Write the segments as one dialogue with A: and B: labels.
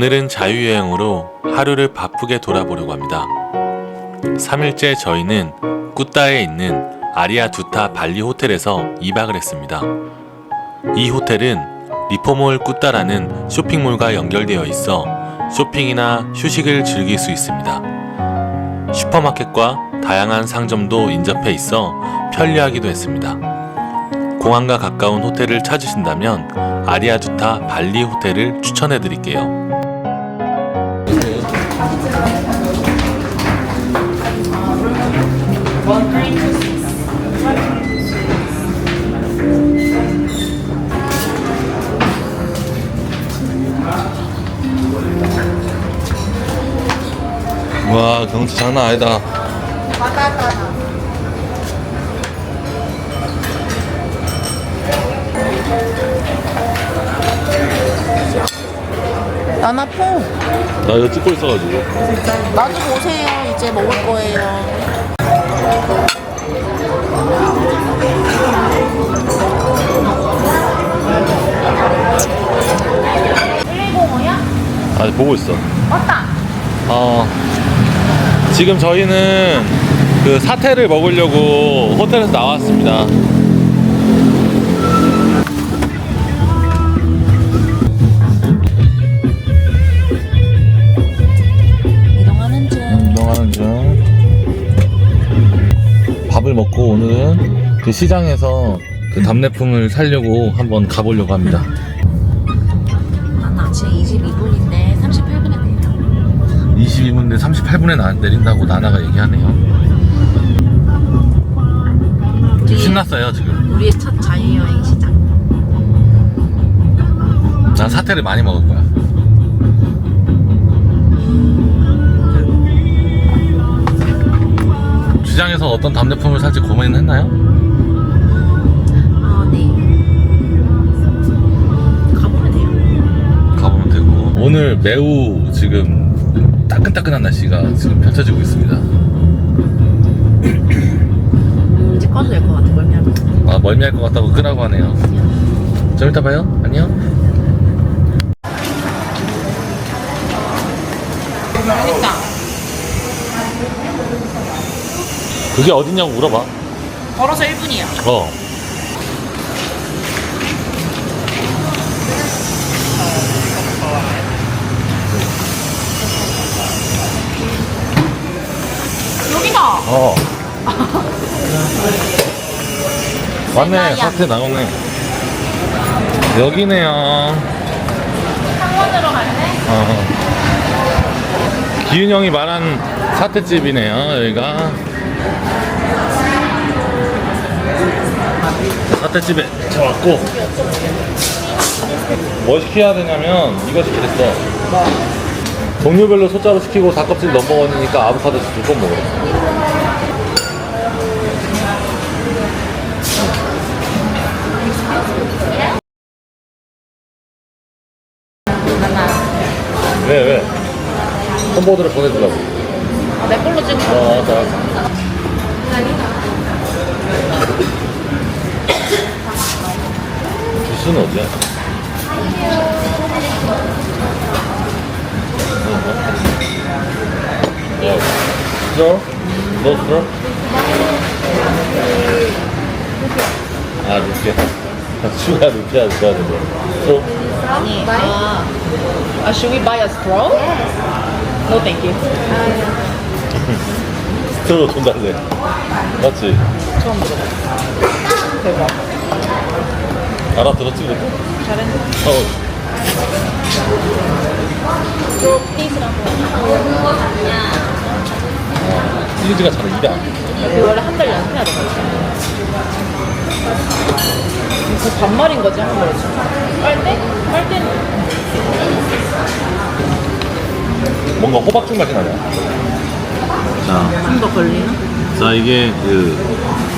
A: 오늘은 자유여행으로 하루를 바쁘게 돌아보려고 합니다. 3일째 저희는 꾸따에 있는 아리아 두타 발리 호텔에서 2박을 했습니다. 이 호텔은 리포몰 꾸따라는 쇼핑몰과 연결되어 있어 쇼핑이나 휴식을 즐길 수 있습니다. 슈퍼마켓과 다양한 상점도 인접해 있어 편리하기도 했습니다. 공항과 가까운 호텔을 찾으신다면 아리아두타 발리 호텔을 추천해 드릴게요.
B: 와 경치 장난 아니다
C: 나나
B: 포나 이거 찍고 있어가지고.
C: 나도 보세요. 이제 먹을 거예요.
B: 아직 보고 있어.
C: 맞다.
B: 어. 지금 저희는 그 사태를 먹으려고 호텔에서 나왔습니다 그 시장에서 그 답례품을 사려고 한번 가보려고 합니다.
C: 나나 지금 22분인데 38분에 내려.
B: 22분인데 38분에 나 내린다고 나나가 얘기하네요. 지금 신났어요 지금.
C: 우리의 첫 자유여행 시작.
B: 난 사태를 많이 먹을 거야. 시장에서 어떤 답례품을 살지 고민은 했나요? 오늘 매우 지금 따끈따끈한 날씨가 지금 펼쳐지고 있습니다.
C: 이제 꺼도 될 것 같아 멀미하면
B: 아. 멀미할 것 같다고 끄라고 하네요. 좀 이따 봐요. 안녕.
C: 그러니까
B: 그게 어딨냐고 물어봐.
C: 걸어서 1분이야.
B: 어 어. 맞네, 사태 나오네. 여기네요.
C: 창원으로 갈래?
B: 어. 기윤 형이 말한 사태집이네요, 여기가. 사태집에 저 왔고. 뭐 시켜야 되냐면, 이거 시키랬어. 종류별로 소자로 시키고 닭껍질 넘버원이니까 아보카도 두번 먹으래. Hom보드를 보내주려고.
C: 아, 내 걸로 찍은 거
B: 어, 알았어, 알았어. 주스는 어디야? 어, 스트로? 너 스트로? 아, 루피아. 추가 루피아 줘야 되고. 스트로?
C: 아니 아 uh, should we buy a straw? No thank you
B: 스트로 돈 달래. 맞지?
C: 처음 들어봐 대박
B: 알아들었지, 그래도?
C: 잘했네
B: 어,
C: straw please라고
B: 시리즈가 잘 일이 안 돼.
C: 그 원래 한 달 연습해야 되거든 그 반말인 거지 한국말로 치면 빨대? 빨대는
B: 뭔가 호박죽 맛이 나냐? 자,
C: 좀 더 걸리나?
B: 자 이게 그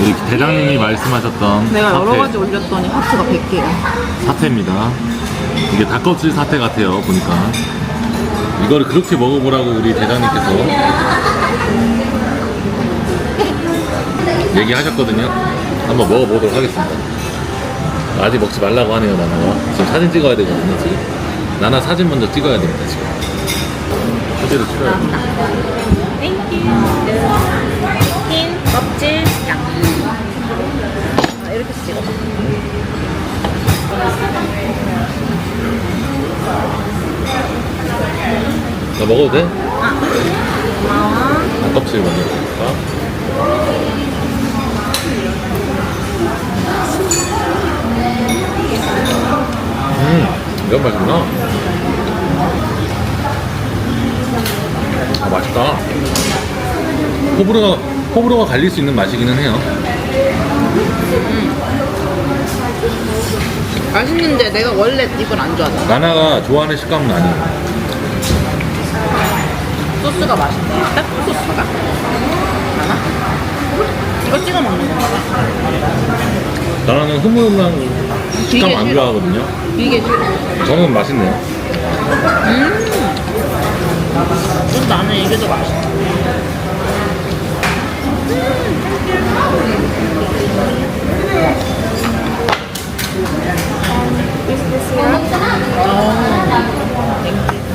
B: 우리 대장님이 말씀하셨던
C: 내가 여러
B: 사태,
C: 가지 올렸더니 하트가 100개야
B: 사태입니다. 이게 닭껍질 사태 같아요 보니까 이거를 그렇게 먹어보라고 우리 대장님께서 얘기하셨거든요. 한번 먹어보도록 하겠습니다. 아직 먹지 말라고 하네요 나는 지금 사진 찍어야 되거든요. 나나 사진 먼저 찍어야 됩니다 지금. 사진을 찍어야 돼.
C: 땡큐. 흰 껍질 양. 아, 이렇게 찍어봐.
B: 나 먹어도 돼?
C: 고마워.
B: 아, 껍질 먼저 먹을까? 음, 이런 맛이구나. 아, 맛있다. 호불호가, 호불호가 갈릴 수 있는 맛이기는 해요.
C: 맛있는데 내가 원래 이걸 안 좋아하잖아.
B: 나나가 좋아하는 식감은 아니에요.
C: 소스가 맛있네. 딱 소스가. 하나? 이거 찍어 먹는 건가?
B: 나나는 흐물흐물한 식감 안. 좋아하거든요.
C: 이게 싫어.
B: 저는 맛있네요.
C: 좀 나는 이게 더 맛있어.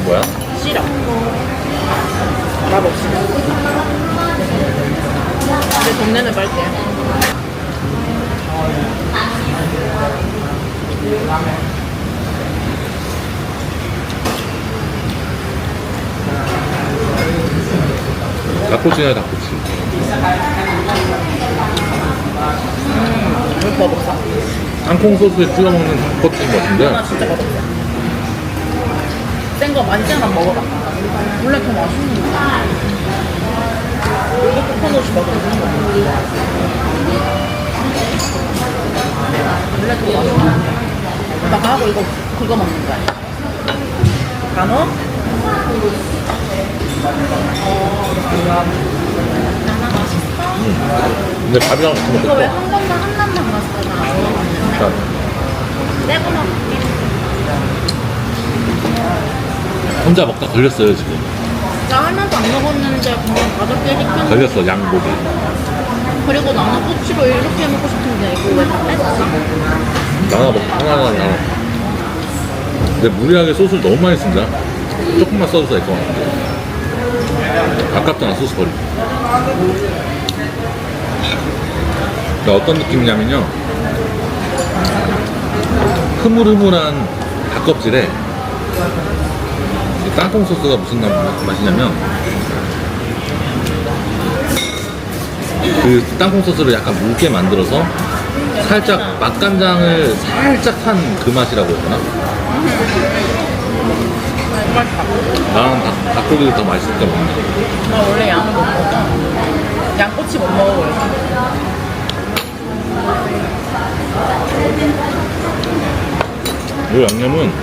B: 뭐야?
C: 싫어. 맛 없어. 내 돈내는 빨대.
B: 닭꼬치네 닭꼬치.
C: 왜 버벅사?
B: 땅콩 소스에 찍어 먹는 닭꼬치인 것 같은데
C: 버벅사. 센거 많이 센거 먹어봐. 원래 더 맛있는 거. 이거 코코넛이 맛없는 거. 원래 더 맛있는 거. 나 하고 이거 그거 먹는 거야. 간호?
B: 근데 밥이랑 같이
C: 이거 왜
B: 먹겠다.
C: 한 번만 한 남만 봤어? 나 먹는데.
B: 일단
C: 떼고 먹을게.
B: 혼자 먹다 걸렸어요 지금.
C: 나 하나도 안 먹었는데 그냥 개 시켰는데
B: 걸렸어 양고기.
C: 그리고 나는 꼬치로 이렇게 먹고 싶은데 이거 왜 다 뺐어?
B: 나나 먹 하나 하나. 근데 무리하게 소스를 너무 많이 쓴다. 조금만 써도 될 것 같아. 아깝잖아 소스 버리. 그러니까 어떤 느낌이냐면요. 흐물흐물한 닭껍질에 이 땅콩 소스가 무슨 맛- 맛이냐면 그 땅콩 소스를 약간 묽게 만들어서 살짝 맛간장을 살짝 탄 그 맛이라고 해야 되나? 나는 닭, 닭고기를 더 맛있을 때 먹는
C: 나 원래 양을 못 먹어. 양꼬치 못 먹어. 원래.
B: 이 양념은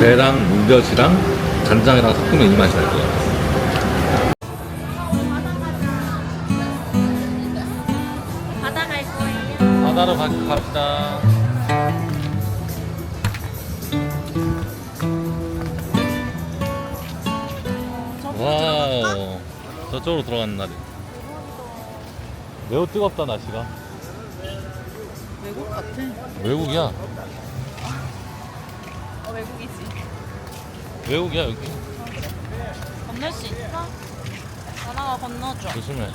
B: 배랑 물엿이랑 간장이랑 섞으면 이 맛이 날 거야.
C: 바다 갈 거예요.
B: 바다로 가, 갑시다. 와우. 저쪽으로 들어가는 날이. 매우 뜨겁다, 날씨가.
C: 외국 같아.
B: 외국이야.
C: 어, 외국이지.
B: 외국이야, 여기.
C: 건널 수 있어? 하나가 건너줘.
B: 조심해.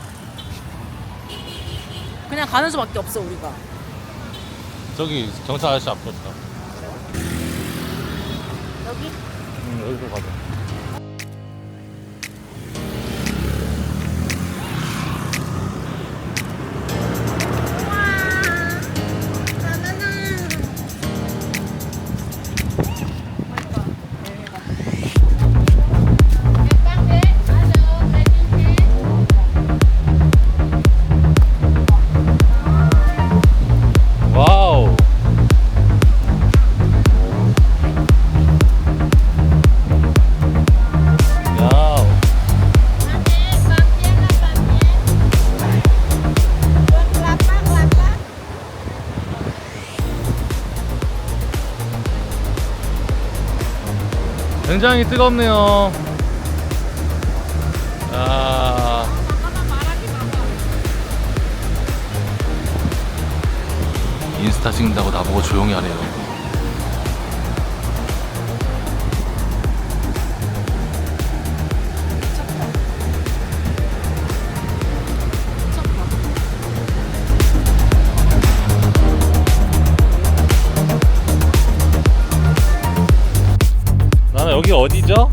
C: 그냥 가는 수밖에 없어 우리가.
B: 저기 경찰 아저씨 앞으로 가.
C: 여기?
B: 응, 여기로 가자. 굉장히 뜨겁네요. 아. 인스타 찍는다고 나보고 조용히 하래요. 여기 어디죠?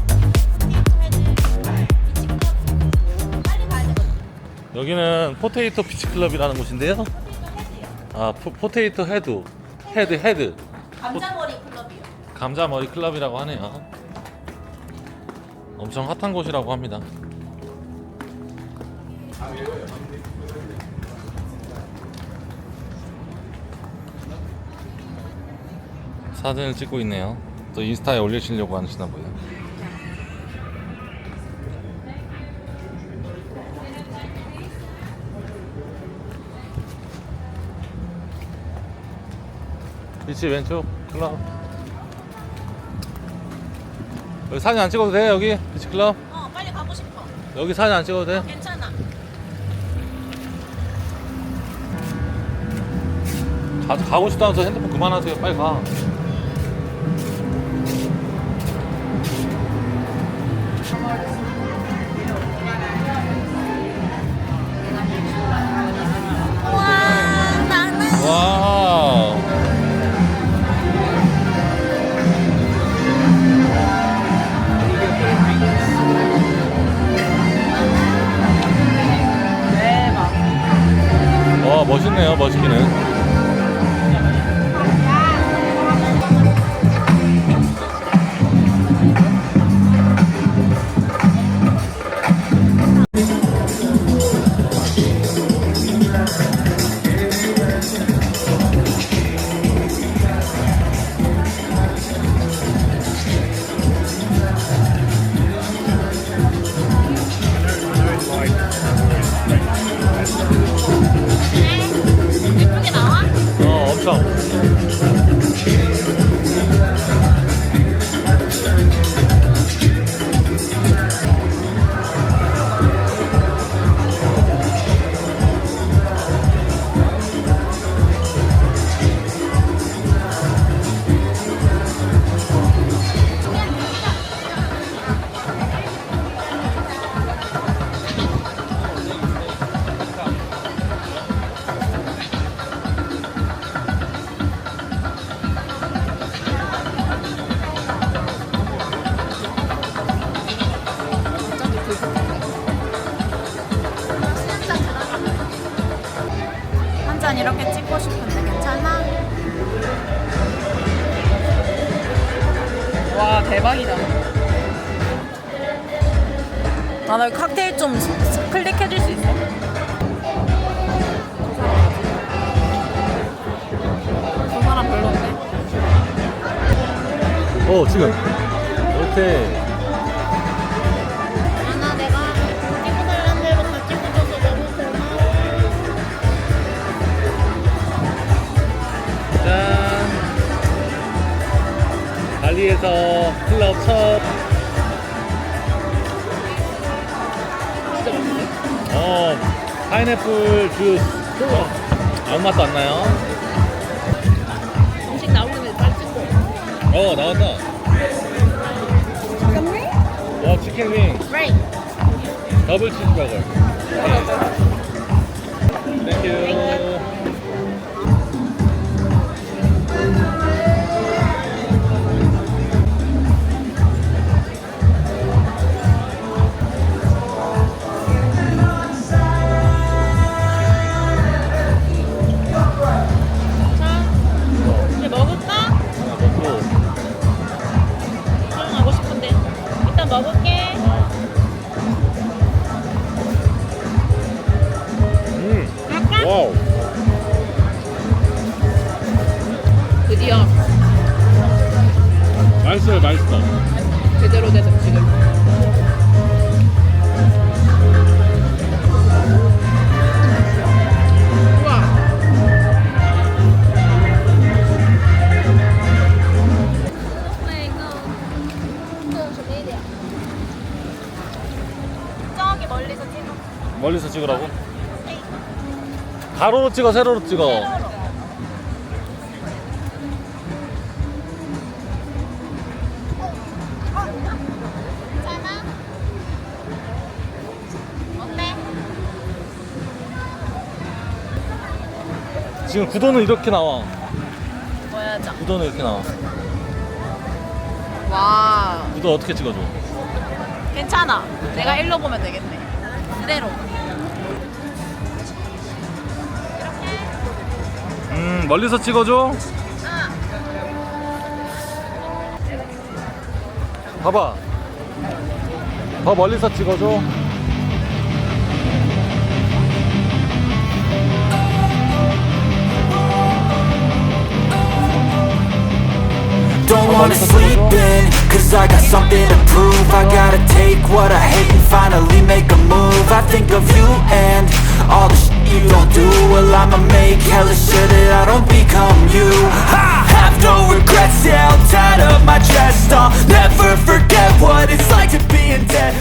B: 여기는 포테이토 피치 클럽이라는 곳인데요. 아 포, 포테이토 헤드 헤드 헤드
C: 감자머리 클럽이요.
B: 감자머리 클럽이라고 하네요. 엄청 핫한 곳이라고 합니다. 사진을 찍고 있네요. 또 인스타에 올리시려고 하시나 보요. 위치 왼쪽 클럽. 여기 사진 안 찍어도 돼 여기 비치 클럽
C: 어, 빨리 가고 싶어.
B: 여기 사진 안 찍어도 돼
C: 괜찮아.
B: 가, 가고 싶다면서 핸드폰 그만하세요 빨리 가
C: 아, 나 칵테일 좀 스- 스- 클릭해 줄 수 있어? 저 사람 별론데?
B: 어 지금 오케이
C: 아나 내가 찍어달라는 대로 다 찍어줘서 너무 고마워.
B: 짠 발리에서 클럽 첫 파인애플 주스. 아무 맛도 안 나요?
C: 음식 나오면 빨리 찍고.
B: 어 나왔다. 와 치킨 윙.
C: Right.
B: 더블 치즈버거. 땡큐 가로로 찍어 세로로 찍어
C: 괜찮아? 어때?
B: 지금 구도는 이렇게 나와
C: 보여줘.
B: 구도는 이렇게 나와
A: 와너 어떻게 찍어줘?
C: 괜찮아 내가 일로 보면 되겠네 그대로
A: 음 멀리서 찍어줘. 봐봐. 더 멀리서 찍어줘.
D: Don't wanna sleep in, cause I got something to prove I gotta take what I hate and finally make a move I think of you and all the shit you don't do Well I'ma make hella sure that I don't become you. I have no regrets, yeah, I'll tie up my chest. I'll never forget what it's like to be in debt,